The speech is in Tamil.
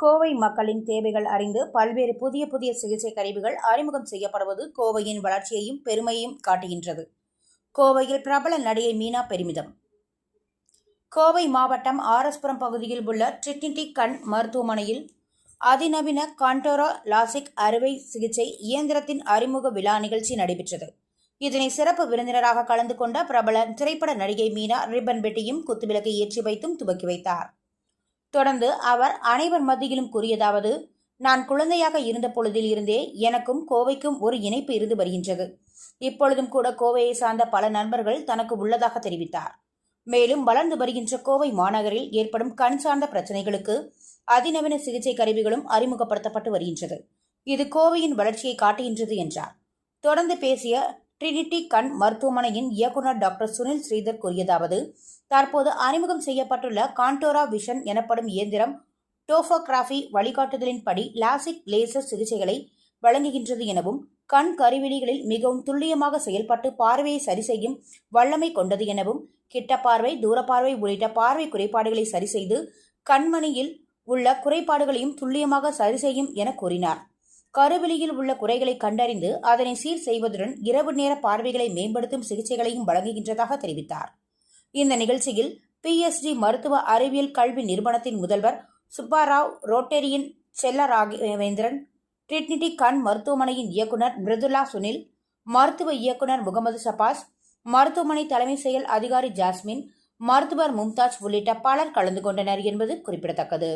கோவை மக்களின் தேவைகள் அறிந்து பல்வேறு புதிய புதிய சிகிச்சை கருவிகள் அறிமுகம் செய்யப்படுவது கோவையின் வளர்ச்சியையும் பெருமையையும் காட்டுகின்றது. கோவையில் பிரபல நடிகை மீனா பெருமிதம். கோவை மாவட்டம் ஆரஸ்புரம் பகுதியில் உள்ள ட்ரிட்னிட்டி கண் மருத்துவமனையில் அதிநவீன கான்டோரா லாசிக் அறுவை சிகிச்சை இயந்திரத்தின் அறிமுக விழா நிகழ்ச்சி நடைபெற்றது. இதனை சிறப்பு விருந்தினராக கலந்து கொண்ட பிரபல திரைப்பட நடிகை மீனா ரிப்பன் பெட்டியும் குத்துவிளக்கை ஏற்றி வைத்தும் துவக்கி வைத்தார். தொடர்ந்து அவர் அனைவர் மத்தியிலும் கூறியதாவது நான் குழந்தையாக இருந்த பொழுதில் இருந்தே எனக்கும் கோவைக்கும் ஒரு இணைப்பு இருந்து வருகின்றது. இப்பொழுதும் கூட கோவையை சார்ந்த பல நண்பர்கள் தனக்கு உள்ளதாக தெரிவித்தார். மேலும் வளர்ந்து வருகின்ற கோவை மாநகரில் ஏற்படும் கண் சார்ந்த பிரச்சனைகளுக்கு அதிநவீன சிகிச்சை கருவிகளும் அறிமுகப்படுத்தப்பட்டு வருகின்றது. இது கோவையின் வளர்ச்சியை காட்டுகின்றது என்றார். தொடர்ந்து பேசிய ட்ரினிட்டி கண் மருத்துவமனையின் இயக்குனர் டாக்டர் சுனில் ஸ்ரீதர் கூறியதாவது தற்போது அறிமுகம் செய்யப்பட்டுள்ள கான்டோரா விஷன் எனப்படும் இயந்திரம் டோஃபோகிராஃபி வழிகாட்டுதலின்படி லாசிக் லேசர் சிகிச்சைகளை வழங்குகின்றது எனவும் கண் கருவிழிகளில் மிகவும் துல்லியமாக செயல்பட்டு பார்வையை சரி செய்யும் வல்லமை கொண்டது எனவும் கிட்ட பார்வை தூரப்பார்வை உள்ளிட்ட பார்வை குறைபாடுகளை சரி செய்து கண்மணியில் உள்ள குறைபாடுகளையும் துல்லியமாக சரி செய்யும் என கூறினார். கருவிலியில் உள்ள குறைகளை கண்டறிந்து அதனை சீர் செய்வதுடன் இரவு நேர பார்வைகளை மேம்படுத்தும் சிகிச்சைகளையும் வழங்குகின்றதாக தெரிவித்தார். இந்த நிகழ்ச்சியில் பிஎஸ்டி மருத்துவ அறிவியல் கல்வி நிறுவனத்தின் முதல்வர் சுப்பாராவ் ரோட்டேரியன் செல்ல ராகவேந்திரன் ட்ரிட்னிட்டி கண் மருத்துவமனையின் இயக்குனர் மிருதுலா சுனில் மருத்துவ இயக்குனர் முகமது சபாஸ் மருத்துவமனை தலைமை செயல் அதிகாரி ஜாஸ்மின் மருத்துவர் மும்தாஜ் உள்ளிட்ட பலர் கலந்து கொண்டனர் என்பது குறிப்பிடத்தக்கது.